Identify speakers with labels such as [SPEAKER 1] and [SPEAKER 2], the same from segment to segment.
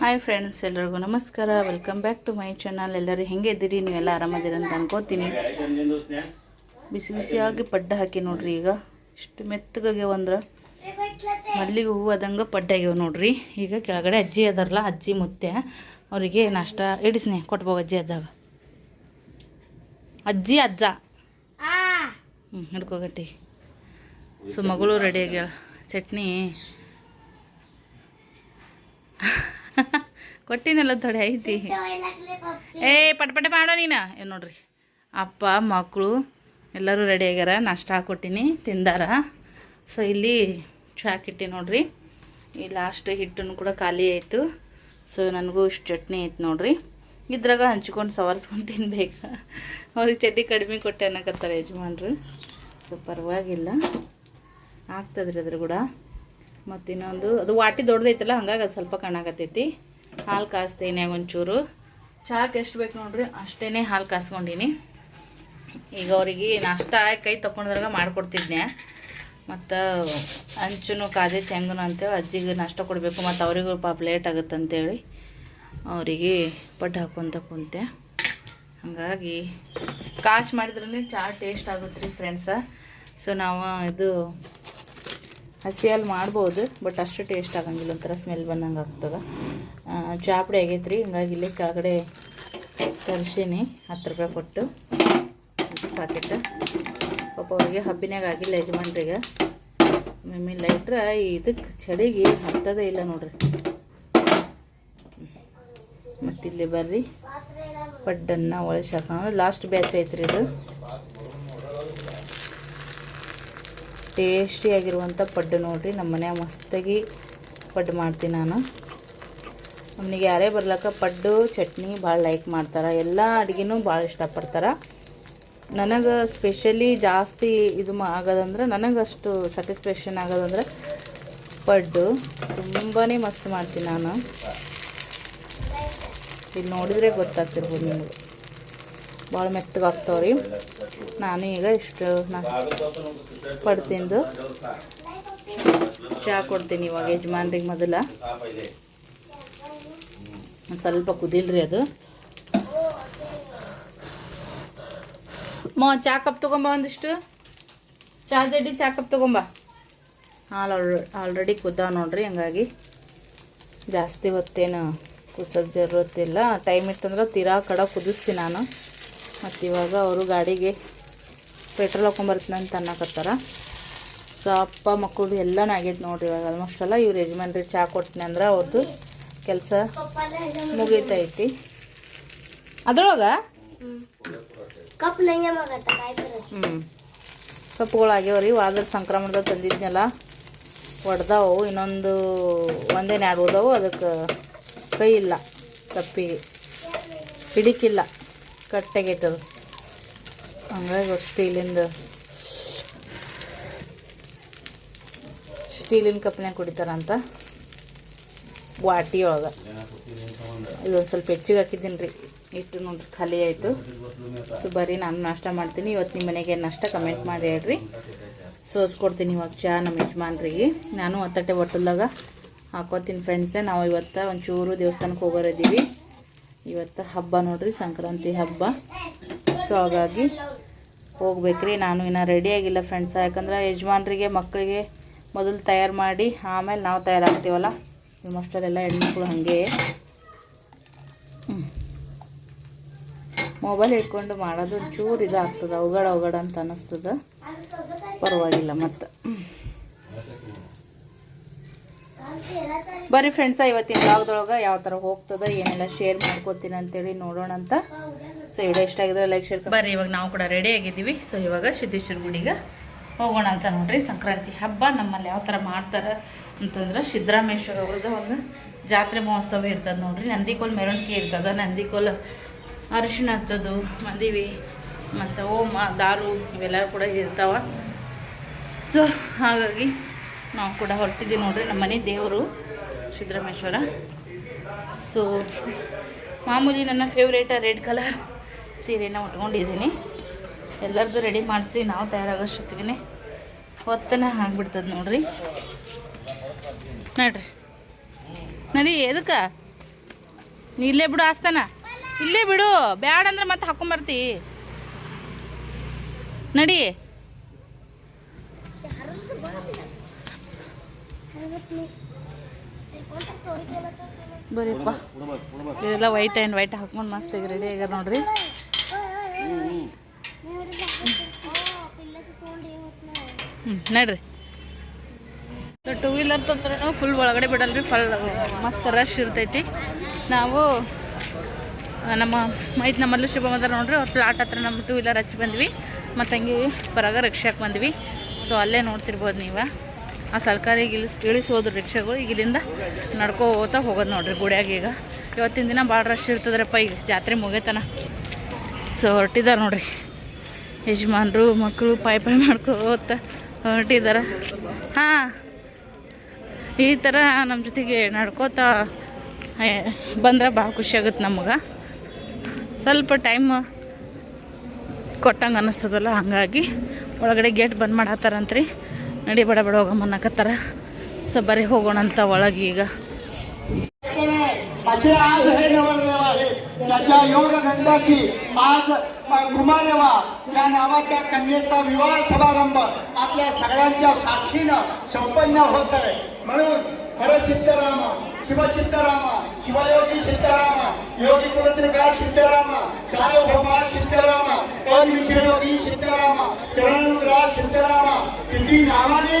[SPEAKER 1] Hi friends ಎಲ್ರಿಗೂ ನಮಸ್ಕಾರ. Welcome back to my channel ಎಲ್ಲರೂ ಹೆಂಗೆ ಇದ್ದೀರಿ? ನೀವೆಲ್ಲ ಆರಾಮದಿರ ಅಂತ ಅನ್ಕೋತೀನಿ. ಬಿಸಿ ಬಿಸಿಯಾಗಿ ಪಡ್ಡ ಹಾಕಿ ನೋಡ್ರಿ ಈಗ. ಇಷ್ಟು ಮೆತ್ತಗೆ ಅಂದ್ರೆ ಮಲ್ಲಿಗೆ ಹೂವು ಅದಂಗೆ ಪಡ್ಡ ಆಗ್ಯಾವ ನೋಡ್ರಿ. ಈಗ ಕೆಳಗಡೆ ಅಜ್ಜಿ ಅದಾರಲ್ಲ ಅಜ್ಜಿ ಮುತ್ತೆ. ಅವರಿಗೆ ನಾಷ್ಟ ಇಡಿಸ್ನೆ ಕೊಟ್ಬೋಗ ಅಜ್ಜಿ ಅಜ್ಜಾಗ. ಅಜ್ಜಿ ಅಜ್ಜ. ಹ್ಞೂ ಹಿಡ್ಕೋಗಟ್ಟಿ ಸೊ ಮಗಳು ರೆಡಿ ಆಗ್ಯಾಳ. ಚಟ್ನಿ. ಕೊಟ್ಟಿನಲ್ಲ ಥೊಡೆ ಐತಿ. ಏ, ಪಟ ಪಟ ಮಾಡೋ ನೀನ. ಏನು ನೋಡ್ರಿ. ಅಪ್ಪ ಮಕ್ಕಳು ಎಲ್ಲರೂ ರೆಡಿ ಆಗ್ಯಾರ. ನಾಷ್ಟ ಹಾಕೊಟ್ಟಿನಿ, ತಿಂದಾರ. ಸೊ ಇಲ್ಲಿ ಚಾಕಿಟ್ಟಿ ನೋಡ್ರಿ. ಈ ಲಾಸ್ಟ್ ಹಿಟ್ಟನ್ನು ಕೂಡ ಖಾಲಿ ಆಯಿತು. ಸೊ ನನಗೂ ಇಷ್ಟು ಚಟ್ನಿ ಐತೆ ನೋಡ್ರಿ. ಇದ್ರಾಗ ಹಂಚ್ಕೊಂಡು ಸವರ್ಸ್ಕೊಂಡು ತಿನ್ಬೇಕು. ಅವ್ರಿಗೆ ಚಟ್ನಿ ಕಡಿಮೆ ಕೊಟ್ಟೆ ಅನ್ನಕತ್ತಾರೆ ಯಜಮಾನ್ರು. ಸೊ ಪರವಾಗಿಲ್ಲ. ಆಗ್ತದ್ರಿ ಅದ್ರ ಕೂಡ. ಮತ್ತು ಇನ್ನೊಂದು ಅದು ವಾಟಿ ದೊಡ್ಡದೈತಲ್ಲ, ಹಂಗಾಗಿ ಅದು ಸ್ವಲ್ಪ ಕಾಣಾಕತ್ತೈತಿ ಹಾಲು ಕಾಯಿಸ್ತೇನೆ ಒಂಚೂರು. ಚಾಕ್ ಎಷ್ಟು ಬೇಕು ನೋಡ್ರಿ ಅಷ್ಟೇ ಹಾಲು ಕಾಸ್ಕೊಂಡೀನಿ. ಈಗ ಅವ್ರಿಗೆ ನಾಷ್ಟ ಕೈ ತಕೊಂಡ್ರಾಗ ಮಾಡಿಕೊಡ್ತಿದ್ನೆ ಮತ್ತು ಅಂಚುನು ಕಾದೈತಿ ಹೆಂಗನು ಅಂತೇಳಿ ಅಜ್ಜಿಗೆ ನಾಷ್ಟ ಕೊಡಬೇಕು, ಮತ್ತು ಅವರಿಗೂ ಪಾಪ ಲೇಟ್ ಆಗುತ್ತೆ ಅಂತೇಳಿ ಅವರಿಗೆ ಪಡ್ಡು ಹಾಕ್ಕೊಂತ ಕುಂತೆ. ಹಾಗಾಗಿ ಕಾಸು ಮಾಡಿದ್ರೆ ಚಹಾ ಟೇಸ್ಟ್ ಆಗುತ್ತೆ ರೀ ಫ್ರೆಂಡ್ಸ ಸೊ ನಾವು ಇದು ಹಸಿ ಹಾಲು ಮಾಡ್ಬೋದು ಬಟ್ ಅಷ್ಟು ಟೇಸ್ಟ್ ಆಗಂಗಿಲ್ಲ, ಒಂಥರ ಸ್ಮೆಲ್ ಬಂದಂಗೆ ಆಗ್ತದೆ. ಚಾಪುಡಿ ಆಗೈತೆ ರೀ ಹಿಂಗಾಗಿ ಇಲ್ಲಿ ಕೆಳಗಡೆ ತರಿಸೀನಿ, ಹತ್ತು ರೂಪಾಯಿ ಕೊಟ್ಟು ಪ್ಯಾಕೆಟ್ ಪಾಪ ಅವ್ರಿಗೆ ಹಬ್ಬಿನಾಗ ಆಗಿಲ್ಲ ಯಜಮಾನ್ರಿಗೆ. ಮಮ್ಮಿ ಲೈಟ್ರ ಇದಕ್ಕೆ ಚಳಿಗೆ ಹತ್ತದೇ ಇಲ್ಲ ನೋಡ್ರಿ. ಮತ್ತಿಲ್ಲಿ ಬರ್ರಿ. ಪಡ್ಡನ್ನು ಒಳಸಾಕ ಲಾಸ್ಟ್ ಬ್ಯಾಚ್ ಐತ್ರಿ ಇದು. ಟೇಸ್ಟಿಯಾಗಿರುವಂಥ ಪಡ್ಡು ನೋಡಿರಿ. ನಮ್ಮ ಮನ್ಯಾಗ ಮಸ್ತಾಗಿ ಪಡ್ಡು ಮಾಡ್ತೀನಿ ನಾನು. ನಮಗೆ ಯಾರೇ ಬರ್ಲಕ್ಕ ಪಡ್ಡು, ಚಟ್ನಿ ಭಾಳ ಲೈಕ್ ಮಾಡ್ತಾರೆ. ಎಲ್ಲ ಅಡುಗೆನೂ ಭಾಳ ಇಷ್ಟಪಡ್ತಾರೆ. ನನಗೆ ಸ್ಪೆಷಲಿ ಜಾಸ್ತಿ ಇದು ಮಾ ಆಗೋದಂದ್ರೆ ನನಗೆ ಅಷ್ಟು ಸ್ಯಾಟಿಸ್ಫ್ಯಾಕ್ಷನ್ ಆಗೋದಂದ್ರೆ ಪಡ್ಡು. ತುಂಬಾ ಮಸ್ತ್ ಮಾಡ್ತೀನಿ ನಾನು. ಇಲ್ಲಿ ನೋಡಿದರೆ ಗೊತ್ತಾಗ್ತಿರ್ಬೋದು ನಿಮಗೆ. ಭಾಳ ಮೆತ್ತಗಾಗ್ತಾವ್ರಿ ನಾನು ಈಗ ಇಷ್ಟು ನಾ ಕೊಡ್ತೀನಿ ತಿಂದು ಚಹಾ ಕೊಡ್ತೀನಿ ಇವಾಗ ಯಜಮಾನ್ರಿಗೆ ಮೊದಲ. ಒಂದು ಸ್ವಲ್ಪ ಕುದಿಲ್ರಿ ಅದು. ಮೋ, ಚಾ ಕಪ್ ತೊಗೊಂಬ ಒಂದಿಷ್ಟು. ಚಾ ಜಡ್ಡಿ ಚಾ ಕಪ್ ತೊಗೊಂಬ. ಹಾಲು ಆಲ್ರೆಡಿ ಕುದ್ದಾವ ನೋಡ್ರಿ, ಹಂಗಾಗಿ ಜಾಸ್ತಿ ಹೊತ್ತೇನು ಕುಸೋದು ಜರೂರತ್ತಿಲ್ಲ ಟೈಮ್ ಇತ್ತಂದ್ರೆ ತೀರಾ ಕಡ ಕುದಿಸ್ತೀನಿ ನಾನು. ಮತ್ತು ಇವಾಗ ಅವರು ಗಾಡಿಗೆ ಪೆಟ್ರೋಲ್ ಹಾಕೊಂಬರ್ತಂತ ಅನ್ನಕತ್ತಾರ. ಸೊ ಅಪ್ಪ ಮಕ್ಕಳು ಎಲ್ಲನೂ ಆಗೈತೆ ನೋಡ್ರಿ ಇವಾಗ ಆಲ್ಮೋಸ್ಟ್ ಎಲ್ಲ ಇವ್ರ ಯಜಮಾನ್ರಿ ಚಹಾ ಕೊಟ್ಟಿನಿ ಅಂದ್ರೆ ಅವ್ರದ್ದು ಕೆಲಸ ಮುಗೀತೈತಿ. ಅದ್ರೊಳಗೆ? ಹ್ಞೂ ಕಪ್ಗಳಾಗ್ಯಾವ ರೀ ವಾರದ ಸಂಕ್ರಮಣದಾಗ ತಂದಿದ್ನಲ್ಲ, ಒಡೆದವು, ಇನ್ನೊಂದು ಒಂದೇನು ಎರಡು ಅದಕ್ಕೆ ಕೈ ಇಲ್ಲ ತಪ್ಪಿ ಹಿಡಿಕಿಲ್ಲ. ಕಟ್ಟಾಗೈತದು ಹಂಗಾಗಿ ಸ್ಟೀಲಿಂದ. ಸ್ಟೀಲಿನ ಕಪ್ನ್ಯಾಗ ಕುಡಿತಾರಂತ. ವಾಟಿ ಒಳಗೆ ಇದೊಂದು ಸ್ವಲ್ಪ ಹೆಚ್ಚಿಗೆ ಹಾಕಿದ್ದೀನಿ ರೀ ಇಟ್ಟು ನೋಡ್ರಿ, ಖಾಲಿ ಆಯಿತು. ಸೊ ಬರೀ ನಾನು ನಾಷ್ಟ ಮಾಡ್ತೀನಿ. ಇವತ್ತು ನಿಮ್ಮ ಮನೆಗೆ ನಾಷ್ಟ ಕಮೆಂಟ್ ಮಾಡಿ ಹೇಳ್ರಿ. ಸೋಸ್ಕೊಡ್ತೀನಿ ಇವಾಗ ಚಹಾ ನಮ್ಮ ಯಜಮಾನ್ರಿಗೆ. ನಾನು ಒತ್ತಟ್ಟೆ ಬಟ್ಟಲ್ದಾಗ ಹಾಕೋತೀನಿ ಫ್ರೆಂಡ್ಸೇ ನಾವು ಇವತ್ತು ಒಂಚೂರು ದೇವಸ್ಥಾನಕ್ಕೆ ಹೋಗೋರಿದ್ದೀವಿ. ಇವತ್ತು ಹಬ್ಬ ನೋಡ್ರಿ, ಸಂಕ್ರಾಂತಿ ಹಬ್ಬ. ಸೊ ಹಾಗಾಗಿ ಹೋಗ್ಬೇಕ್ರಿ. ನಾನು ಇನ್ನೂ ರೆಡಿಯಾಗಿಲ್ಲ ಫ್ರೆಂಡ್ಸ ಯಾಕಂದ್ರೆ ಯಜಮಾನ್ರಿಗೆ, ಮಕ್ಕಳಿಗೆ ಮೊದಲು ತಯಾರು ಮಾಡಿ, ಆಮೇಲೆ ನಾವು ತಯಾರಾಗ್ತೀವಲ್ಲ? ಆಲ್ಮೋಸ್ಟಲ್ಲೆಲ್ಲ ಹೆಣ್ಮಕ್ಳು ಹಾಗೆ. ಮೊಬೈಲ್ ಇಟ್ಕೊಂಡು ಮಾಡೋದು ಚೂರು ಇದಾಗ್ತದೆ ಅವಗಡ ಅವಗಡ ಅಂತ ಅನ್ನಿಸ್ತದೆ ಪರವಾಗಿಲ್ಲ ಮತ್ತು. ಬರ್ರಿ ಫ್ರೆಂಡ್ಸ ಇವತ್ತಿನ ಬ್ಲಾಗ್ದೊಳಗೆ ಯಾವ ಥರ ಹೋಗ್ತದೆ, ಏನೆಲ್ಲ ಶೇರ್ ಮಾಡ್ಕೋತೀನಿ ಅಂತೇಳಿ ನೋಡೋಣ ಅಂತ. ಸೊ ವಿಡಿಯೋ ಇಷ್ಟ ಆಗಿದ್ರೆ ಲೈಕ್ ಶೇರ್ ಬರ್ರಿ, ಇವಾಗ ನಾವು ಕೂಡ ರೆಡಿ ಆಗಿದ್ದೀವಿ. ಸೊ ಇವಾಗ ಸಿದ್ದೇಶ್ವರ ಗುಡಿಗೆ ಹೋಗೋಣ ಅಂತ ನೋಡ್ರಿ. ಸಂಕ್ರಾಂತಿ ಹಬ್ಬ ನಮ್ಮಲ್ಲಿ ಯಾವ ಥರ ಮಾಡ್ತಾರೆ ಅಂತಂದ್ರೆ ಸಿದ್ದರಾಮೇಶ್ವರ ಅವ್ರದ್ದು ಒಂದು ಜಾತ್ರೆ ಮಹೋತ್ಸವ ಇರ್ತದೆ ನೋಡ್ರಿ. ನಂದಿಕೋಲ್ ಮೆರವಣಿಗೆ ಇರ್ತದೆ. ನಂದಿಕೋಲ್ ಅರಿಶಿಣ ಹಚ್ಚೋದು ಮಂದಿವಿ ಮತ್ತು ಓಮ ದಾರು ಇವೆಲ್ಲ ಕೂಡ ಇರ್ತಾವ. ಸೊ ಹಾಗಾಗಿ ನಾವು ಕೂಡ ಹೊರಟಿದ್ದೀವಿ ನೋಡ್ರಿ, ನಮ್ಮ ಮನೆ ದೇವರು ಸಿದ್ದರಾಮೇಶ್ವರ. ಸೊ ಮಾಮೂಲಿ ನನ್ನ ಫೇವ್ರೇಟ ರೆಡ್ ಕಲರ್ ಸೀರೆನ ಉಟ್ಕೊಂಡಿದ್ದೀನಿ. ಎಲ್ಲರದ್ದು ರೆಡಿ ಮಾಡಿಸಿ ನಾವು ತಯಾರಾಗೋಷ್ಟೊತ್ತಿಗೆ ಹೊತ್ತನ ಆಗ್ಬಿಡ್ತದೆ ನೋಡ್ರಿ. ನೋಡ್ರಿ. ನಡಿ, ಎದಕ್ಕೆ? ಇಲ್ಲೇ ಬಿಡು ಆಸ್ತಾನ ಇಲ್ಲೇ ಬಿಡು ಬ್ಯಾಡ ಅಂದ್ರೆ ಮತ್ತೆ ಹಾಕೊಂಬರ್ತಿ ನಡಿ. ಬರೀಪ್ಪ. ಇದೆಲ್ಲ ವೈಟ್ ಆ್ಯಂಡ್ ವೈಟ್ ಹಾಕೊಂಡು ಮಸ್ತ್ ಈಗ ರೆಡಿ ಆಗ್ಯದ ನೋಡ್ರಿ. ಹ್ಞೂ ನಡ್ರಿ. ಟೂ ವೀಲರ್ ತಂದ್ರೆ ಫುಲ್ ಒಳಗಡೆ ಬಿಡಲ್ರಿ ಫಲ್ ಮಸ್ತ್ ರಶ್ ಇರ್ತೈತಿ. ನಾವು ನಮ್ಮ ಮೈತ್ ನಮ್ಮಲ್ಲೂ ಶುಭ ಮದರ್ ನೋಡ್ರಿ, ಅವ್ರ ಫ್ಲಾಟ್ ಹತ್ರ ನಮ್ಮ ಟೂ ವೀಲರ್ ಹಚ್ಚಿ ಬಂದ್ವಿ. ಮತ್ತು ಹಂಗೆ ಬರಾಗ ರಿಕ್ಷಾಕ್ಕೆ ಬಂದ್ವಿ. ಸೊ ಅಲ್ಲೇ ನೋಡ್ತಿರ್ಬೋದು ನೀವು. ಆ ಸರ್ಕಾರಿ ಇಳಿಸ್ ಇಳಿಸೋದು ರಿಕ್ಷಾಗಳು ಇಲ್ಲಿಂದ ನಡ್ಕೋತಾ ಹೋಗೋದು ನೋಡ್ರಿ ಗುಡಿಯಾಗ ಈಗ. ಇವತ್ತಿನ ದಿನ ಭಾಳ ರಶ್ ಇರ್ತದ್ರಪ್ಪ ಈಗ ಜಾತ್ರೆ ಮುಗಿತನ. ಸೊ ಹೊರಟಿದ್ದಾರೆ ನೋಡ್ರಿ. ಯಜಮಾನ್ರು ಮಕ್ಕಳು ಪಾಯ್ ಪಾಯ್ ಮಾಡ್ಕೋತ ಹೊರಟಿದ್ದಾರೆ ಹಾಂ, ಈ ಥರ ನಮ್ಮ ಜೊತೆಗೆ ನಡ್ಕೋತಾ ಬಂದ್ರೆ ಭಾಳ ಖುಷಿ ಆಗುತ್ತೆ ನಮಗೆ. ಸ್ವಲ್ಪ ಟೈಮ್ ಕೊಟ್ಟಂಗೆ ಅನ್ನಿಸ್ತದಲ್ಲ ಹಾಗಾಗಿ ಒಳಗಡೆ ಗೇಟ್ ಬಂದ್ ಮಾಡತ್ತಾರಂತ್ರಿ ನಡಿ ಬಡ ಬಡ ಹೋಗಮ್ಮನ್ನಕತ್ತಾರ ಸೊ ಬರೀ ಹೋಗೋಣ ಅಂತ ಒಳಗೆ ಈಗ
[SPEAKER 2] असे आज हे नवरदेव आहेत त्याच्या योगगंधाची आज कुमारेवा या नावाच्या कन्येचा विवाह समारंभ आपल्या सगळ्यांच्या साक्षीनं संपन्न होत आहे म्हणून हर శివచిత్తరామ శివయోగి చిత్తరామ యోగి కులత్రిక సిద్ధరామ సాయభౌమ సిద్ధరామ యోగి సిద్ధరామ చరణుగ్ర సిద్ధరామ किती नावाने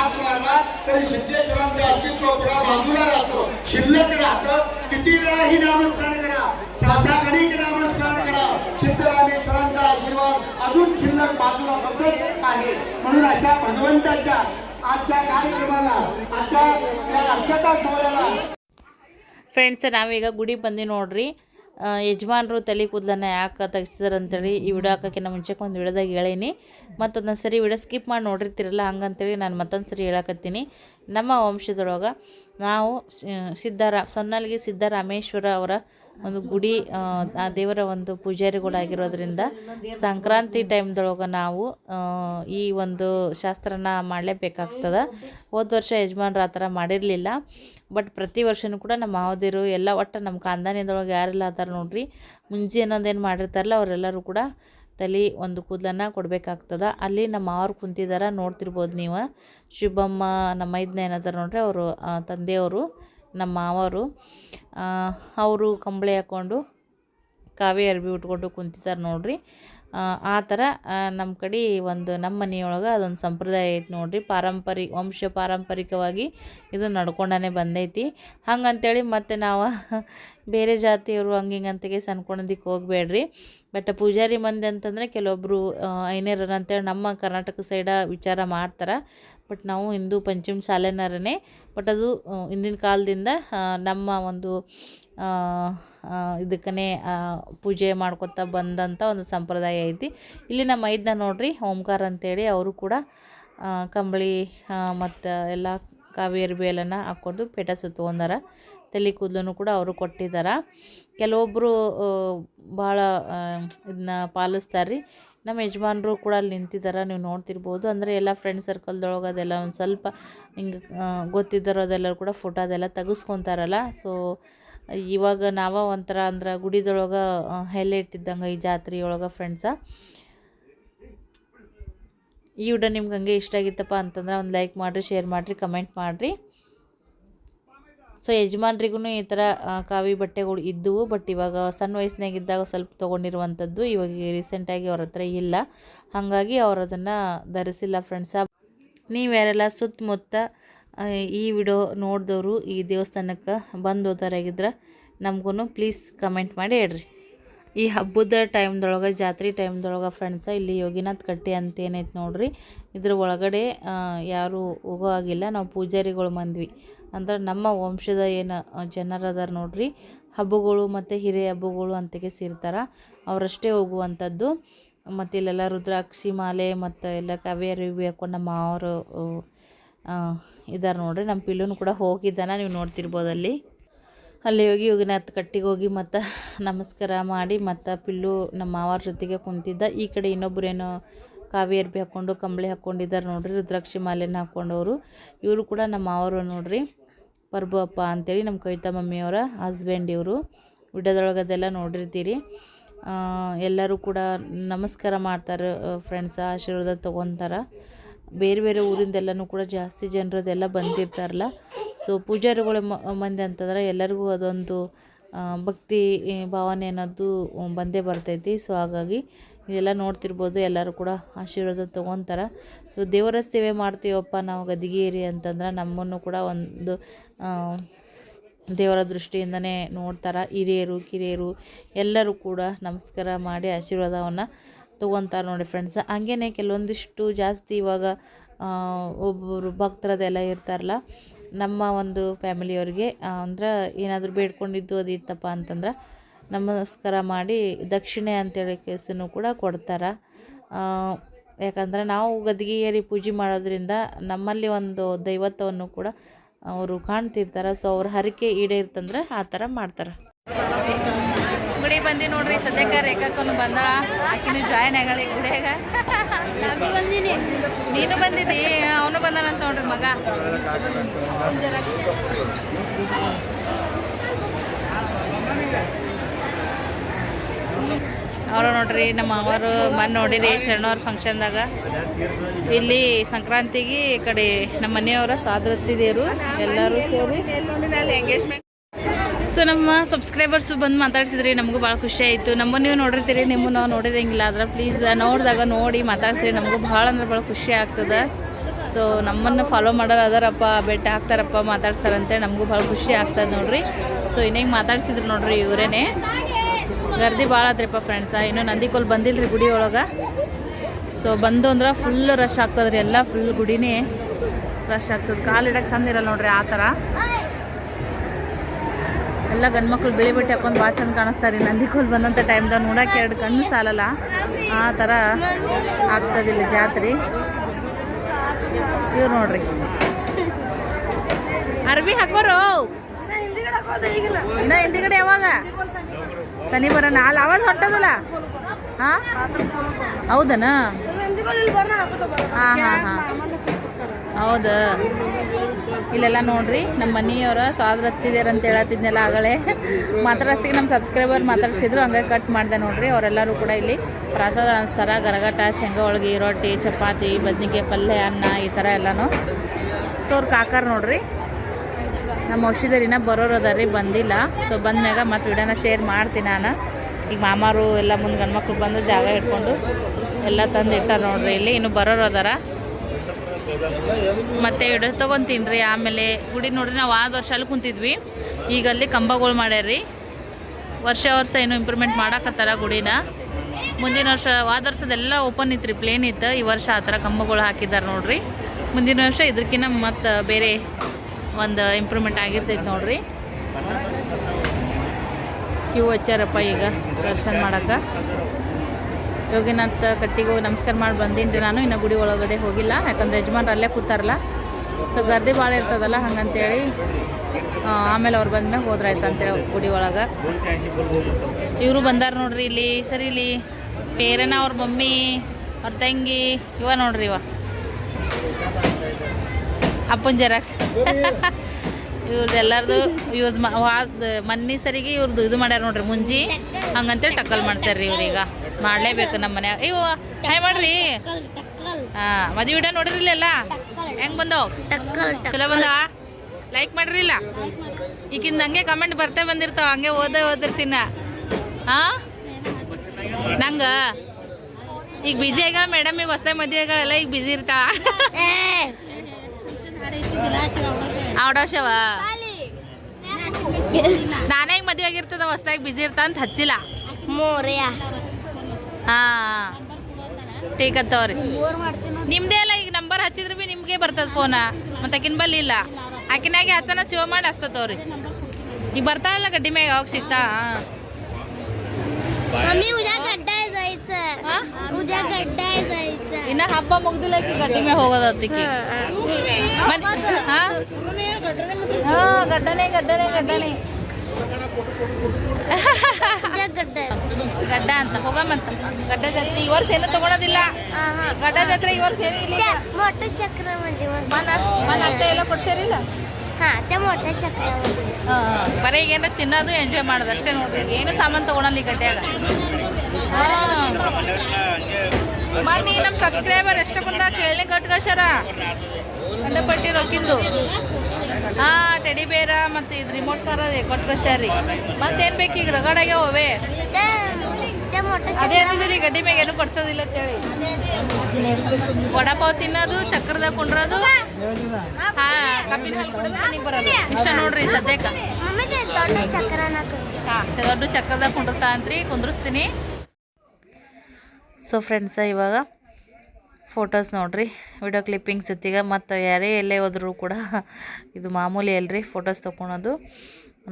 [SPEAKER 2] आत्म्याला तरी सिद्धेश्वरांच्या अस्तित्वपुरा बाजूला राहतो. शिल्लक राहतं. किती वेळा ही नामस्मरण करा. सासागणिक नामस्मरण करा. सिद्धरामेश्वरांचा आशीर्वाद अजून शिल्लक बाजूला बदलत आहे. म्हणून अशा भगवंताच्या आजच्या कार्यक्रमाला आजच्या या अक्षता सोहळ्याला
[SPEAKER 1] ಫ್ರೆಂಡ್ಸ್ ನಾವೀಗ ಗುಡಿ ಬಂದು ನೋಡ್ರಿ ಆ, ಯಜಮಾನ್ರು ತಲೆ ಕೂದಲನ್ನ ಯಾಕೆ ತೆಗಿಸಿದಾರೆ ಅಂತೇಳಿ ಈ ವಿಡಿಯೋ ಹಾಕೋಕ್ಕಿಂತ ಮುಂಚೆಗೆ ಒಂದು ವಿಡಿಯೋದಾಗ ಹೇಳೀನಿ ಮತ್ತೊಂದು ಸರಿ ವಿಡಿಯೋ ಸ್ಕಿಪ್ ಮಾಡಿ ನೋಡಿರ್ತಿರಲ್ಲ ಹಂಗಂತೇಳಿ ನಾನು ಮತ್ತೊಂದು ಸರಿ ಹೇಳಕತ್ತೀನಿ ನಮ್ಮ ವಂಶದೊಳಗೆ ನಾವು ಸಿದ್ಧರ ಸೊನ್ನಲ್ಗಿ ಸಿದ್ದರಾಮೇಶ್ವರ ಅವರ ಒಂದು ಗುಡಿ ಆ, ದೇವರ ಒಂದು ಪೂಜಾರಿಗಳಾಗಿರೋದ್ರಿಂದ ಸಂಕ್ರಾಂತಿ ಟೈಮ್ದೊಳಗೆ ನಾವು ಈ ಒಂದು ಶಾಸ್ತ್ರನ ಮಾಡಲೇಬೇಕಾಗ್ತದೆ. ಹೋದ ವರ್ಷ ಯಜಮಾನ್ರು ಆ ಥರ ಮಾಡಿರಲಿಲ್ಲ. ಬಟ್ ಪ್ರತಿ ವರ್ಷನೂ ಕೂಡ ನಮ್ಮ ಮಾವದಿರು ಎಲ್ಲ ಒಟ್ಟು ನಮ್ಮ ಖಾನ್ದಾನದೊಳಗೆ ಯಾರೆಲ್ಲ ಅದಾರ ನೋಡ್ರಿ ಮುಂಜಿ ಅನ್ನೋದೇನು ಮಾಡಿರ್ತಾರಲ್ಲ ಅವರೆಲ್ಲರೂ ಕೂಡ ತಲೆ ಒಂದು ಕೂದಲನ್ನು ಕೊಡಬೇಕಾಗ್ತದ. ಅಲ್ಲಿ ನಮ್ಮ ಮಾವ್ರು ಕುಂತಿದಾರ, ನೋಡ್ತಿರ್ಬೋದು ನೀವು. ಶುಭಮ್ಮ ನಮ್ಮ ಇದನ್ನ ಏನದಾರ ನೋಡ್ರಿ ಅವರು ತಂದೆಯವರು, ನಮ್ಮ ಮಾವರು ಅವರು ಕಂಬಳಿ ಹಾಕ್ಕೊಂಡು ಕಾವಿ ಅರ್ಬಿ ಉಟ್ಕೊಂಡು ಕುಂತಿದ್ದಾರೆ ನೋಡ್ರಿ. ಆ, ಥರ ನಮ್ಮ ಕಡೆ ಒಂದು ನಮ್ಮ ಮನೆಯೊಳಗೆ ಅದೊಂದು ಸಂಪ್ರದಾಯ ಐತಿ ನೋಡ್ರಿ. ಪಾರಂಪರಿ ವಂಶ ಪಾರಂಪರಿಕವಾಗಿ ಇದು ನಡ್ಕೊಂಡೇ ಬಂದೈತಿ. ಹಂಗಂತೇಳಿ ಮತ್ತೆ ನಾವು ಬೇರೆ ಜಾತಿಯವರು ಹಂಗೆ ಹಿಂಗೆ ಅನ್ಕೊಳೋದಕ್ಕೆ ಹೋಗ್ಬೇಡ್ರಿ. ಬಟ್ ಪೂಜಾರಿ ಮಂದಿ ಅಂತಂದರೆ ಕೆಲವೊಬ್ಬರು ಐನೇರರು ಅಂತೇಳಿ ನಮ್ಮ ಕರ್ನಾಟಕ ಸೈಡ ವಿಚಾರ ಮಾಡ್ತಾರೆ. ಬಟ್ ನಾವು ಹಿಂದೂ ಪಂಚಮ ಶಾಲೆನರನೇ. ಬಟ್ ಅದು ಹಿಂದಿನ ಕಾಲದಿಂದ ನಮ್ಮ ಒಂದು ಇದಕ್ಕನೇ ಪೂಜೆ ಮಾಡ್ಕೊತಾ ಬಂದಂಥ ಒಂದು ಸಂಪ್ರದಾಯ ಐತಿ. ಇಲ್ಲಿ ನಮ್ಮ ಐದನ್ನ ನೋಡ್ರಿ, ಓಂಕಾರ ಅಂತೇಳಿ ಅವರು ಕೂಡ ಕಂಬಳಿ ಮತ್ತು ಎಲ್ಲ ಕಾವೇರಿ ಬೇಲನ್ನು ಹಾಕ್ಕೊಂಡು ಪೇಟ ಸುತ್ಕೊಂಡಾರ ತಲೆ ಕೂದಲನ್ನು ಕೂಡ ಅವರು ಕೊಟ್ಟಿದ್ದಾರೆ ಕೆಲವೊಬ್ಬರು ಭಾಳ ಇದನ್ನ ಪಾಲಿಸ್ತಾರೆ ರೀ ನಮ್ಮ ಯಜಮಾನರು ಕೂಡ ಅಲ್ಲಿ ನಿಂತಿದ್ದಾರೆ ನೀವು ನೋಡ್ತಿರ್ಬೋದು. ಅಂದರೆ ಎಲ್ಲ ಫ್ರೆಂಡ್ ಸರ್ಕಲ್ದೊಳಗೆ ಅದೆಲ್ಲ ಒಂದು ಸ್ವಲ್ಪ ಹಿಂಗೆ ಗೊತ್ತಿದ್ದರೋ ಅದೆಲ್ಲರೂ ಕೂಡ ಫೋಟೋ ಅದೆಲ್ಲ ತೆಗೆಸ್ಕೊತಾರಲ್ಲ. ಸೊ ಇವಾಗ ನಾವ ಒಂಥರ ಅಂದ್ರೆ ಗುಡಿದೊಳಗೆ ಹೈಲೈಟ್ ಇದ್ದಂಗೆ ಈ ಜಾತ್ರೆಯೊಳಗೆ ಫ್ರೆಂಡ್ಸ ಈ ವಿಡಿಯೋ ನಿಮ್ಗೆ ಹಂಗೆ ಇಷ್ಟ ಆಗಿತ್ತಪ್ಪ ಅಂತಂದ್ರೆ ಒಂದು ಲೈಕ್ ಮಾಡಿರಿ ಶೇರ್ ಮಾಡಿರಿ ಕಮೆಂಟ್ ಮಾಡಿರಿ. ಸೊ ಯಜಮಾನ್ರಿಗೂ ಈ ಥರ ಕಾವಿ ಬಟ್ಟೆಗಳು ಇದ್ದವು ಬಟ್ ಇವಾಗ ಸಣ್ಣ ವಯಸ್ಸಿನಾಗಿದ್ದಾಗ ಸ್ವಲ್ಪ ತೊಗೊಂಡಿರುವಂಥದ್ದು ಇವಾಗ ರೀಸೆಂಟಾಗಿ ಅವ್ರ ಹತ್ರ ಇಲ್ಲ. ಹಾಗಾಗಿ ಅವ್ರು ಅದನ್ನು ಧರಿಸಿಲ್ಲ ಫ್ರೆಂಡ್ಸ ನೀವು ಯಾರೆಲ್ಲ ಸುತ್ತಮುತ್ತ ಈ ವಿಡಿಯೋ ನೋಡಿದವರು ಈ ದೇವಸ್ಥಾನಕ್ಕೆ ಬಂದು ಹೋದವರಾಗಿದ್ರೆ ನಮಗೂ ಪ್ಲೀಸ್ ಕಮೆಂಟ್ ಮಾಡಿ ಹೇಳ್ರಿ. ಈ ಹಬ್ಬದ ಟೈಮ್ದೊಳಗೆ ಜಾತ್ರೆ ಟೈಮ್ದೊಳಗೆ ಫ್ರೆಂಡ್ಸ ಇಲ್ಲಿ ಯೋಗಿನಾಥ್ ಕಟ್ಟೆ ಅಂತ ಏನೈತೆ ನೋಡ್ರಿ. ಇದ್ರ ಒಳಗಡೆ ಯಾರೂ ಹೋಗೋ ಆಗಿಲ್ಲ ನಾವು ಪೂಜಾರಿಗಳು ಬಂದ್ವಿ. ಅಂದ್ರೆ ನಮ್ಮ ವಂಶದ ಏನು ಜನರದಾರ ನೋಡ್ರಿ. ಹಬ್ಬಗಳು ಮತ್ತು ಹಿರಿಯ ಹಬ್ಬಗಳು ಅಂತಗೆ ಸೇರ್ತಾರೆ. ಅವರಷ್ಟೇ ಹೋಗುವಂಥದ್ದು ಮತ್ತು ಇಲ್ಲೆಲ್ಲ ರುದ್ರಾಕ್ಷಿ ಮಾಲೆ ಮತ್ತು ಎಲ್ಲ ಕಾವೇರಿ ಹಾಕೊಂಡು ನಮ್ಮ ಮಾವರು ಇದ್ದಾರೆ ನೋಡ್ರಿ ನಮ್ಮ ಪಿಲ್ಲೂನು ಕೂಡ ಹೋಗಿದ್ದಾನ, ನೀವು ನೋಡ್ತಿರ್ಬೋದು ಅಲ್ಲಿ ಅಲ್ಲಿ ಹೋಗಿ ಯೋಗಿನಾಥ್ ಕಟ್ಟಿಗೆ ಹೋಗಿ ಮತ್ತು ನಮಸ್ಕಾರ ಮಾಡಿ ಮತ್ತು ಪಿಲ್ಲು ನಮ್ಮ ಮಾವಾರ ಜೊತೆಗೆ ಕುಂತಿದ್ದ. ಈ ಕಡೆ ಇನ್ನೊಬ್ರೇನೋ ಕಾವಿ ಅರ್ಬಿ ಹಾಕ್ಕೊಂಡು ಕಂಬಳಿ ಹಾಕ್ಕೊಂಡಿದ್ದಾರೆ ನೋಡ್ರಿ, ರುದ್ರಾಕ್ಷಿ ಮಾಲೆನ ಹಾಕ್ಕೊಂಡವರು ಇವರು ಕೂಡ ನಮ್ಮ ಮಾವರು ನೋಡ್ರಿ. ಪರ್ಬು ಅಪ್ಪ ಅಂತೇಳಿ ನಮ್ಮ ಕವಿತಾ ಮಮ್ಮಿಯವರ ಹಸ್ಬೆಂಡ್ ಇವರು. ವಿಡಿಯೋದೊಳಗೆ ಅದೆಲ್ಲ ನೋಡಿರ್ತೀರಿ ಎಲ್ಲರೂ ಕೂಡ ನಮಸ್ಕಾರ ಮಾಡ್ತಾರೆ ಫ್ರೆಂಡ್ಸ್ ಆಶೀರ್ವಾದ ತೊಗೊತಾರೆ. ಬೇರೆ ಬೇರೆ ಊರಿಂದೆಲ್ಲನೂ ಕೂಡ ಜಾಸ್ತಿ ಜನರದೆಲ್ಲ ಬಂದಿರ್ತಾರಲ್ಲ. ಸೊ ಪೂಜಾರಿಗಳು ಮಂದಿ ಅಂತಂದ್ರೆ ಎಲ್ಲರಿಗೂ ಅದೊಂದು ಭಕ್ತಿ ಭಾವನೆ ಅನ್ನೋದು ಬಂದೇ ಬರ್ತೈತಿ. ಸೊ ಹಾಗಾಗಿ ಇದೆಲ್ಲ ನೋಡ್ತಿರ್ಬೋದು, ಎಲ್ಲರೂ ಕೂಡ ಆಶೀರ್ವಾದ ತೊಗೊತಾರೆ. ಸೊ ದೇವರ ಸೇವೆ ಮಾಡ್ತೀವಪ್ಪ ನಾವು ಗದಿಗೇರಿ ಅಂತಂದ್ರೆ ನಮ್ಮನ್ನು ಕೂಡ ಒಂದು ದೇವರ ದೃಷ್ಟಿಯಿಂದನೇ ನೋಡ್ತಾರೆ. ಹಿರಿಯರು, ಕಿರಿಯರು ಎಲ್ಲರೂ ಕೂಡ ನಮಸ್ಕಾರ ಮಾಡಿ ಆಶೀರ್ವಾದವನ್ನು ತೊಗೊತಾರೆ ನೋಡಿ ಫ್ರೆಂಡ್ಸ್ ಹಂಗೇ ಕೆಲವೊಂದಿಷ್ಟು ಜಾಸ್ತಿ ಇವಾಗ ಒಬ್ಬರು ಭಕ್ತರದೆಲ್ಲ ಇರ್ತಾರಲ್ಲ, ನಮ್ಮ ಒಂದು ಫ್ಯಾಮಿಲಿಯವ್ರಿಗೆ ಅಂದ್ರೆ ಏನಾದರೂ ಬೇಡ್ಕೊಂಡಿದ್ದು ಅದು ಇತ್ತಪ್ಪ ಅಂತಂದ್ರೆ ನಮಸ್ಕಾರ ಮಾಡಿ ದಕ್ಷಿಣೆ ಅಂತೇಳಿ ಕೇಸನ್ನು ಕೂಡ ಕೊಡ್ತಾರೆ. ಯಾಕಂದರೆ ನಾವು ಗದ್ದಿಗೆ ಪೂಜೆ ಮಾಡೋದ್ರಿಂದ ನಮ್ಮಲ್ಲಿ ಒಂದು ದೈವತ್ವವನ್ನು ಕೂಡ ಅವರು ಕಾಣ್ತಿರ್ತಾರೆ. ಸೊ ಅವ್ರ ಹರಕೆ ಈಡೇರ್ತಂದ್ರೆ ಆ ಥರ ಮಾಡ್ತಾರೆ. ಗುಡಿ ಬಂದಿ ನೋಡ್ರಿ ಸದ್ಯಕ್ಕೆ ರೇಖಾಕ್ಕನು ಬಂದ. ಆಕಿನೂ ಜಾಯ್ನ್ ಆಗಳ ಈ ಗುಡಿಯಾಗ
[SPEAKER 3] ಬಂದಿನಿ.
[SPEAKER 1] ನೀನು ಬಂದಿದ್ದಿ? ಅವನು ಬಂದಾನಂತ ನೋಡ್ರಿ ಮಗ. ಅವರು ನೋಡ್ರಿ ನಮ್ಮ ಅವರು ಮನೆ ನೋಡಿರಿ ಶರಣವ್ರ ಫಂಕ್ಷನ್ದಾಗ ಇಲ್ಲಿ ಸಂಕ್ರಾಂತಿಗೆ ಈ ಕಡೆ ನಮ್ಮ ಮನೆಯವರ ಸಾದ್ರತ್ತಿದೇರು ಎಲ್ಲರೂ ಸೇರಿ. ಸೊ ನಮ್ಮ ಸಬ್ಸ್ಕ್ರೈಬರ್ಸು ಬಂದು ಮಾತಾಡ್ಸಿದ್ರಿ, ನಮಗೂ ಭಾಳ ಖುಷಿ ಆಯಿತು. ನಮ್ಮನ್ನು ನೀವು ನೋಡಿರ್ತೀರಿ, ನಿಮ್ಮ ನಾವು ನೋಡಿದಂಗಿಲ್ಲ. ಆದ್ರೆ ಪ್ಲೀಸ್ ನೋಡಿದಾಗ ನೋಡಿ ಮಾತಾಡ್ಸಿರಿ, ನಮಗೂ ಭಾಳ ಅಂದ್ರೆ ಭಾಳ ಖುಷಿ ಆಗ್ತದೆ. ಸೊ ನಮ್ಮನ್ನು ಫಾಲೋ ಮಾಡೋರು ಅದಾರಪ್ಪ ಬೆಟ್ಟ ಹಾಕ್ತಾರಪ್ಪ ಮಾತಾಡ್ಸಾರಂತೆ ನಮಗೂ ಭಾಳ ಖುಷಿ ಆಗ್ತದೆ ನೋಡ್ರಿ. ಸೊ ಇನ್ನೇಗೆ ಮಾತಾಡ್ಸಿದ್ರು ನೋಡ್ರಿ ಇವರೇನೆ. ಗರ್ದಿ ಭಾಳ ಆದ್ರಿಪ್ಪ ಫ್ರೆಂಡ್ಸ ಇನ್ನು ನಂದಿಕೋಲ್ ಬಂದಿಲ್ಲರಿ ಗುಡಿ ಒಳಗೆ. ಸೊ ಬಂದು ಅಂದ್ರೆ ಫುಲ್ ರಶ್ ಆಗ್ತದ್ರಿ, ಎಲ್ಲ ಫುಲ್ ಗುಡಿನೇ ರಶ್ ಆಗ್ತದೆ. ಕಾಲು ಇಡಕ್ಕೆ ಚಂದ ಇರಲ್ಲ ನೋಡ್ರಿ, ಆ ಥರ ಎಲ್ಲ ಗಂಡ್ಮಕ್ಳು ಬಿಳಿ ಬಟ್ಟೆ ಹಾಕೊಂಡು ಭಾಳ ಚಂದ ಕಾಣಿಸ್ತಾರೆ ನಂದಿಕೋಲ್ ಬಂದಂಥ ಟೈಮ್ದಾಗ ನೋಡಕ್ಕೆ ಎರಡು ಕಣ್ಣು ಸಾಲಲ್ಲ. ಆ ಥರ ಆಗ್ತದಿಲ್ಲ ಜಾತ್ರೆ. ಇವ್ರು ನೋಡ್ರಿ. ಅರ್ಬಿ ಹಾಕೋರು. ಇನ್ನ ಹಿಂದಿಗಡೆ ಯಾವಾಗ? ತನಿ ಬರ ನಾಲ್ ಆವಾಜ್ ಹೊಂಟದಲ್ಲ? ಹಾ ಹೌದನ? ಹಾ ಹಾ ಹಾ. ಹೌದು. ಇಲ್ಲೆಲ್ಲ ನೋಡ್ರಿ ನಮ್ಮ ಮನೆಯವ್ರ ಸ್ವಾದ್ರ ಹತ್ತಿದ್ದೀರ ಅಂತ ಹೇಳತ್ತಿದ್ನೆಲ್ಲ ಆಗಲೇ. ಮಾತಾಡ್ಸಿಗೆ ನಮ್ಮ ಸಬ್ಸ್ಕ್ರೈಬರ್ ಮಾತಾಡ್ಸಿದ್ರು, ಹಂಗೆ ಕಟ್ ಮಾಡಿದೆ ನೋಡ್ರಿ, ಅವರೆಲ್ಲರೂ ಕೂಡ ಇಲ್ಲಿ ಪ್ರಸಾದ ಅನಿಸ್ತಾರ ಗರಗಟ, ಶೇಂಗಾ ಹೋಳ್ಗೆ, ರೊಟ್ಟಿ, ಚಪಾತಿ, ಬದ್ನಿಕಾಯಿ ಪಲ್ಯ, ಅನ್ನ ಈ ಥರ ಎಲ್ಲನೂ. ಸೊ ಅವ್ರು ಕಾಕಾರ ನೋಡ್ರಿ, ನಮ್ಮ ಔಷಧರಿನ ಬರೋರು ಬಂದಿಲ್ಲ. ಸೊ ಬಂದ್ಮ್ಯಾಗ ಮತ್ತು ವಿಡಿಯೋನ ಶೇರ್ ಮಾಡ್ತೀನಿ ನಾನು. ಈಗ ಮಾಮಾರು ಎಲ್ಲ ಮುಂದೆ ಗಂಡ್ಮಕ್ಳು ಬಂದು ಜಾಗ ಇಟ್ಕೊಂಡು ಎಲ್ಲ ತಂದು ಇಟ್ಟಾರ ನೋಡ್ರಿ ಇಲ್ಲಿ, ಇನ್ನು ಬರೋರು ಅದಾರ. ಮತ್ತೆ ಇಡ ತೊಗೊತೀನಿ ರೀ, ಆಮೇಲೆ ಗುಡಿ ನೋಡ್ರಿ, ನಾವು ಆದ ವರ್ಷ ಅಲ್ಲಿ ಕುಂತಿದ್ವಿ. ಈಗ ಅಲ್ಲಿ ಕಂಬಗಳು ಮಾಡ್ಯಾರ್ರಿ. ವರ್ಷ ವರ್ಷ ಏನು ಇಂಪ್ರೂವ್ಮೆಂಟ್ ಮಾಡಾಕತ್ತಾರ ಗುಡಿನ. ಮುಂದಿನ ವರ್ಷ ವಾದ ವರ್ಷದೆಲ್ಲ ಓಪನ್ ಇತ್ತು ಪ್ಲೇನ್ ಇತ್ತು. ಈ ವರ್ಷ ಆ ಥರ ಕಂಬಗಳು ಹಾಕಿದ್ದಾರೆ ನೋಡ್ರಿ. ಮುಂದಿನ ವರ್ಷ ಇದಕ್ಕಿಂತ ಮತ್ತು ಬೇರೆ ಒಂದು ಇಂಪ್ರೂವ್ಮೆಂಟ್ ಆಗಿರ್ತೈತೆ ನೋಡ್ರಿ. ಕ್ಯೂ ಹಚ್ಚಾರಪ್ಪ ಈಗ, ದರ್ಶನ ಮಾಡಕ್ಕೆ ಯೋಗಿನಾಥ್ ಕಟ್ಟಿಗೂ ನಮಸ್ಕಾರ ಮಾಡಿ ಬಂದೀನಿ ರೀ ನಾನು. ಇನ್ನು ಗುಡಿ ಒಳಗಡೆ ಹೋಗಿಲ್ಲ. ಯಾಕಂದ್ರೆ ಯಜಮಾನ್ರು ಅಲ್ಲೇ ಕೂತಾರಲ್ಲ. ಸೊ ಗರ್ದಿ ಭಾಳ ಇರ್ತದಲ್ಲ ಹಂಗಂತೇಳಿ ಆಮೇಲೆ ಅವ್ರು ಬಂದ್ಮೇಲೆ ಹೋದ್ರಾಯ್ತು ಅಂತೇಳಿ ಗುಡಿ ಒಳಗೆ. ಇವರು ಬಂದಾರ ನೋಡ್ರಿ ಇಲ್ಲಿ. ಸರಿ ಇಲ್ಲಿ. ಪೇರೇನ ಅವ್ರ ಮಮ್ಮಿ, ಅವ್ರ ತಂಗಿ, ಇವ ನೋಡ್ರಿ ಇವ. ಅಪ್ಪನ ಜೆರಾಕ್ಸ್. ಇವ್ರದ್ದು ಎಲ್ಲರದು ಇವ್ರದ್ದು ಮನ್ನಿ ಸರಿಗೆ ಇವ್ರದ್ದು ಇದು ಮಾಡ್ಯಾರ ನೋಡ್ರಿ, ಮುಂಜಿ. ಹಂಗಂತೇಳಿ ಟಕ್ಕಲ್ ಮಾಡ್ತಾರ್ರಿ ಇವ್ರೀಗ. ಮಾಡಲೇಬೇಕು ನಮ್ಮ ಮನ್ಯಾಗ. ಇವು, ಹಾಯ್ ಮಾಡ್ರಿ. ಹಾಂ, ಮದುವೆ ವಿಡಿಯೋ ನೋಡಿರಿಲ್ಲ ಹೆಂಗೆ ಬಂದವು ಚಲೋ ಬಂದ? ಲೈಕ್ ಮಾಡ್ರಿಲ್ಲ ಈಗಿಂದ ಹಂಗೆ ಕಮೆಂಟ್ ಬರ್ತಾ ಬಂದಿರ್ತಾವ, ಹಂಗೆ ಓದ ಓದಿರ್ತೀನ. ಹಾ? ನಂಗ? ಈಗ ಬಿಜಿ ಆಗ್ಯಾಳ ಮೇಡಮ್ ಈಗ ಹೊಸ್ದಾಗಿ ಮದುವೆ ಆಗ್ಯಾಳಲ್ಲ ಈಗ ಬಿಜಿ ಇರ್ತಾವ ಆಡೋಶವ ನಾನೇ ಈಗ ಮದುವೆ ಆಗಿರ್ತದ, ಹೊಸ್ದಾಗಿ ಬಿಜಿ ಇರ್ತಾ ಅಂತ ಹಚ್ಚಿಲ್ಲ.
[SPEAKER 3] ಮೋರ್ಯ.
[SPEAKER 1] ಹಾಂ ಟೀಕತ್ತವ್ರಿ ನಿಮ್ದೇ ಅಲ್ಲ ಈಗ ನಂಬರ್ ಹಚ್ಚಿದ್ರು ಭೀ ನಿಮಗೆ ಬರ್ತದ ಫೋನ ಮತ್ತು ಆಕಿನ ಬಲ್ಲಿ ಇಲ್ಲ. ಆಕಿನಾಗೆ ಹಚ್ಚನ ಸೇವ್ ಮಾಡಿ ಹಚ್ತವ್ರಿ ಈಗ ಬರ್ತಾವಲ್ಲ ಗಡ್ಡಿ ಮ್ಯಾಗ ಯಾವಾಗ ಸಿಗ್ತಾ ಇನ್ನ ಹಬ್ಬ ಮುಗ್ದಿಲ್ಲ ಗಡ್ಡಿ ಮ್ಯಾಗ ಹೋಗೋದತ್ತಿಗೆ ಹಾ ಗಡ್ಡನೆ ಗಡ್ಡನೆ ಗಡ್ಡನೆ.
[SPEAKER 3] ಗಡ್ಡ
[SPEAKER 1] ಗಡ್ಡ ಅಂತ ಹೋಗಮ್ಮಂತ. ಗಡ್ಡ ಜಾತ್ರೆ ಈ ವರ್ಷ ಏನು ತಗೊಳೋದಿಲ್ಲ. ಗಡ್ಡ ಜಾತ್ರೆ ಈ ವರ್ಷ ಏನು ಇಲ್ಲ. ಮೊಟ್ಟ ಚಕ್ರ ಅತ್ತೆ ಎಲ್ಲ ಕೊಡ್ಸೇರಿಲ್ಲ ಬರೀ ಈಗೇನು ತಿನ್ನೋದು ಎಂಜಾಯ್ ಮಾಡೋದು ಅಷ್ಟೇ ನೋಡ್ರಿ. ಏನು ಸಾಮಾನು ತಗೊಳಲ್ಲ ಈ ಗಡ್ಡೆಯಾಗ ಮನ್ನಿ ನಮ್ಮ ಸಬ್ಸ್ಕ್ರೈಬರ್ ಎಷ್ಟಕ್ಕೊಂದ ಕೇಳಲಿ ಕಟ್ಕಶರ ಪಟ್ಟಿ ರೊಕ್ಕಿಂದು. ಹಾ ಟೆಡಿ ಬೇರ ಮತ್ತೆ ಇದು ರಿಮೋಟ್ ಕಾರ್ ಅದೇ ಕೊಟ್ಕೊಶಾರಿ ಮತ್ತೇನ್ ಬೇಕು ಈಗ ರಗಡಗೆ ಹೋವೆ? ಅದೇ ಅನಿದ್ರಿ ಗಡ್ಡಿ ಮ್ಯಾಗ ಏನು ಕೊಡ್ಸೋದಿಲ್ಲ ಅಂತೇಳಿ ವಡಾಪಾವ್ ತಿನ್ನೋದು ಚಕ್ರದಾಗ ಕುಂಡ್ರದು. ಹಾ, ಕಬ್ಬಿನ ಹಾಲು ಕುಡಿದ್ರೆ ಬರೋದು. ಇಷ್ಟ ನೋಡ್ರಿ ಸದ್ಯಕ್ಕೆ. ಹಾ ದೊಡ್ಡ ಚಕ್ರದಾಗ ಕುಂಡ್ರತಾ ಅಂತ್ರಿ ಕುಂದ್ರಸ್ತೀನಿ. ಸೊ ಫ್ರೆಂಡ್ಸ ಇವಾಗ ಫೋಟೋಸ್ ನೋಡ್ರಿ ವಿಡಿಯೋ ಕ್ಲಿಪ್ಪಿಂಗ್ಸ್ ಜೊತೆಗೆ. ಮತ್ತು ಯಾರೇ ಎಲ್ಲೇ ಹೋದರೂ ಕೂಡ ಇದು ಮಾಮೂಲಿ ಅಲ್ರಿ ಫೋಟೋಸ್ ತೊಗೊಳೋದು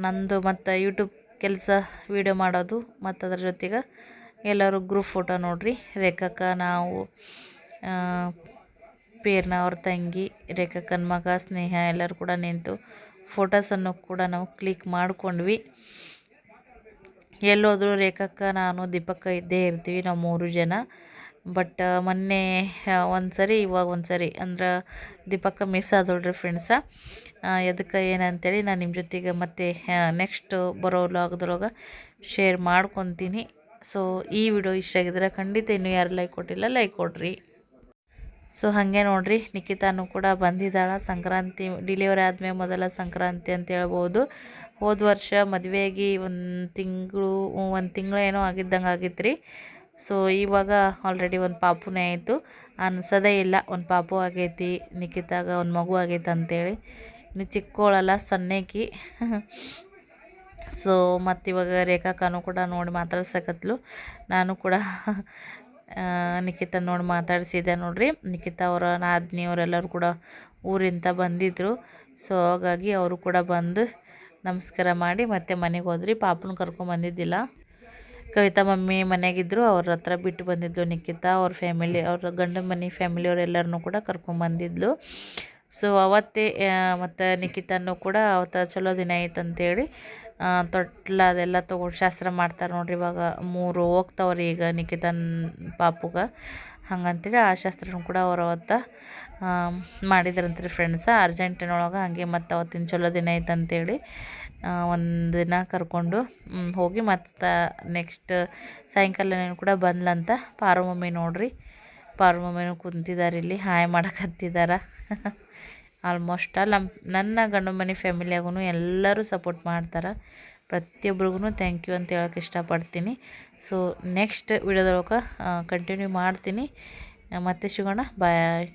[SPEAKER 1] ನಂದು ಮತ್ತು ಯೂಟ್ಯೂಬ್ ಕೆಲಸ ವೀಡಿಯೋ ಮಾಡೋದು. ಮತ್ತು ಅದ್ರ ಜೊತೆಗೆ ಎಲ್ಲರೂ ಗ್ರೂಪ್ ಫೋಟೋ ನೋಡ್ರಿ. ರೇಖಕ್ಕ ನಾವು ಪೇರ್ನ ಅವ್ರ ತಂಗಿ ರೇಖಕ್ಕನ ಮಗ, ಸ್ನೇಹ ಎಲ್ಲರೂ ಕೂಡ ನಿಂತು ಫೋಟೋಸನ್ನು ಕೂಡ ನಾವು ಕ್ಲಿಕ್ ಮಾಡ್ಕೊಂಡ್ವಿ. ಎಲ್ಲೋದರೂ ರೇಖಕ್ಕ ನಾನು ದೀಪಕ್ಕ ಇದ್ದೇ ಇರ್ತೀವಿ ನಾವು ಮೂರು ಜನ. ಬಟ್ ಮೊನ್ನೆ ಒಂದು ಸರಿ ಇವಾಗ ಒಂದು ಸರಿ ಅಂದ್ರೆ ದೀಪಕ್ಕ ಮಿಸ್ ಆದೋಳ್ರಿ ಫ್ರೆಂಡ್ಸ ಎದಕ್ಕೆ ಏನಂತೇಳಿ ನಾನು ನಿಮ್ಮ ಜೊತೆಗೆ ಮತ್ತೆ ನೆಕ್ಸ್ಟ್ ಬರೋ ಲಾಗದ್ರೊಳಗೆ ಶೇರ್ ಮಾಡ್ಕೊತೀನಿ. ಸೊ ಈ ವಿಡಿಯೋ ಇಷ್ಟ ಆಗಿದ್ರೆ ಖಂಡಿತ ಇನ್ನೂ ಯಾರು ಲೈಕ್ ಕೊಟ್ಟಿಲ್ಲ ಲೈಕ್ ಕೊಡ್ರಿ. ಸೊ ಹಾಗೆ ನೋಡ್ರಿ ನಿಖಿತಾನು ಕೂಡ ಬಂದಿದ್ದಾಳ. ಸಂಕ್ರಾಂತಿ ಡಿಲಿವರಿ ಆದಮೇಲೆ ಮೊದಲ ಸಂಕ್ರಾಂತಿ ಅಂತ ಹೇಳ್ಬೋದು. ಹೋದ ವರ್ಷ ಮದುವೆಯಾಗಿ ಒಂದು ತಿಂಗಳು ಒಂದು ತಿಂಗಳು ಏನೋ ಆಗಿದ್ದಂಗೆ ಆಗಿತ್ತು ರೀ ಸೊ ಇವಾಗ ಆಲ್ರೆಡಿ ಒಂದು ಪಾಪುನೇ ಆಯಿತು. ಅನ್ಸೋದೇ ಇಲ್ಲ, ಒಂದು ಪಾಪು ಆಗೈತಿ ನಿಖಿತಾಗ ಒಂದು ಮಗು ಆಗೈತೆ ಅಂತೇಳಿ. ಇನ್ನು ಚಿಕ್ಕೋಳಲ್ಲ, ಸಣ್ಣಕಿ. ಸೊ ಮತ್ತಿವಾಗ ರೇಖಾಕನು ಕೂಡ ನೋಡಿ ಮಾತಾಡ್ಸಕತ್ಲು. ನಾನು ಕೂಡ ನಿಖಿತ ನೋಡಿ ಮಾತಾಡಿಸಿದೆ ನೋಡ್ರಿ. ನಿಖಿತಾ ಅವರ ನಾದಿನಿಯವರೆಲ್ಲರೂ ಕೂಡ ಊರಿಂದ ಬಂದಿದ್ದರು ಸೊ ಹಾಗಾಗಿ ಅವರು ಕೂಡ ಬಂದು ನಮಸ್ಕಾರ ಮಾಡಿ ಮತ್ತೆ ಮನೆಗೆ ಹೋದ್ರಿ. ಪಾಪನ ಕರ್ಕೊಂಬಂದಿದ್ದಿಲ್ಲ ಕವಿತಾ ಮಮ್ಮಿ ಮನೆಯಾಗಿದ್ದರು ಅವ್ರ ಹತ್ರ ಬಿಟ್ಟು ಬಂದಿದ್ಲು ನಿಖಿತಾ, ಅವ್ರ ಫ್ಯಾಮಿಲಿ ಅವ್ರ ಗಂಡನ ಮನೆ ಫ್ಯಾಮಿಲಿಯವರೆಲ್ಲರನ್ನೂ ಕೂಡ ಕರ್ಕೊಂಬಂದಿದ್ಲು ಸೊ ಅವತ್ತೇ ಮತ್ತು ನಿಖಿತಾನು ಕೂಡ ಅವತ್ತ ಚಲೋ ದಿನ ಐತೆ ಅಂತೇಳಿ ತೊಟ್ಲ ಅದೆಲ್ಲ ತೊಗೊಂಡು ಶಾಸ್ತ್ರ ಮಾಡ್ತಾರೆ ನೋಡ್ರಿ ಇವಾಗ ಮೂರು ಹೋಗ್ತಾವ್ರಿ ಈಗ ನಿಖಿತನ್ ಪಾಪುಗ. ಹಂಗಂತೇಳಿ ಆ ಶಾಸ್ತ್ರನೂ ಕೂಡ ಅವ್ರು ಅವತ್ತ ಮಾಡಿದ್ರಂತ್ರಿ ಫ್ರೆಂಡ್ಸ ಅರ್ಜೆಂಟಿನೊಳಗೆ ಹಂಗೆ ಮತ್ತು ಅವತ್ತಿನ ಚಲೋ ದಿನ ಐತೆ ಒಂದು ದಿನ ಕರ್ಕೊಂಡು ಹೋಗಿ ಮತ್ತು ನೆಕ್ಸ್ಟ್ ಸಾಯಂಕಾಲ ಕೂಡ ಬಂದ್ಲಂತ ಪಾರು ಮಮ್ಮಿ ನೋಡಿರಿ. ಪಾರು ಮಮ್ಮಿನೂ ಕುಂತಿದ್ದಾರೆ ಇಲ್ಲಿ, ಹಾಯ್ ಮಾಡಕತ್ತಿದ್ದಾರೆ ಆಲ್ಮೋಸ್ಟ್ ಆಲ್ ನಮ್ಮ ನನ್ನ ಗಂಡು ಮನೆ ಫ್ಯಾಮಿಲಿಯಾಗೂ ಎಲ್ಲರೂ ಸಪೋರ್ಟ್ ಮಾಡ್ತಾರೆ. ಪ್ರತಿಯೊಬ್ರಿಗೂ ಥ್ಯಾಂಕ್ ಯು ಅಂತ ಹೇಳೋಕೆ ಇಷ್ಟಪಡ್ತೀನಿ. ಸೊ ನೆಕ್ಸ್ಟ್ ವಿಡಿಯೋದೊಳಗೆ ಕಂಟಿನ್ಯೂ ಮಾಡ್ತೀನಿ. ಮತ್ತೆ ಸಿಗೋಣ ಬಾಯ್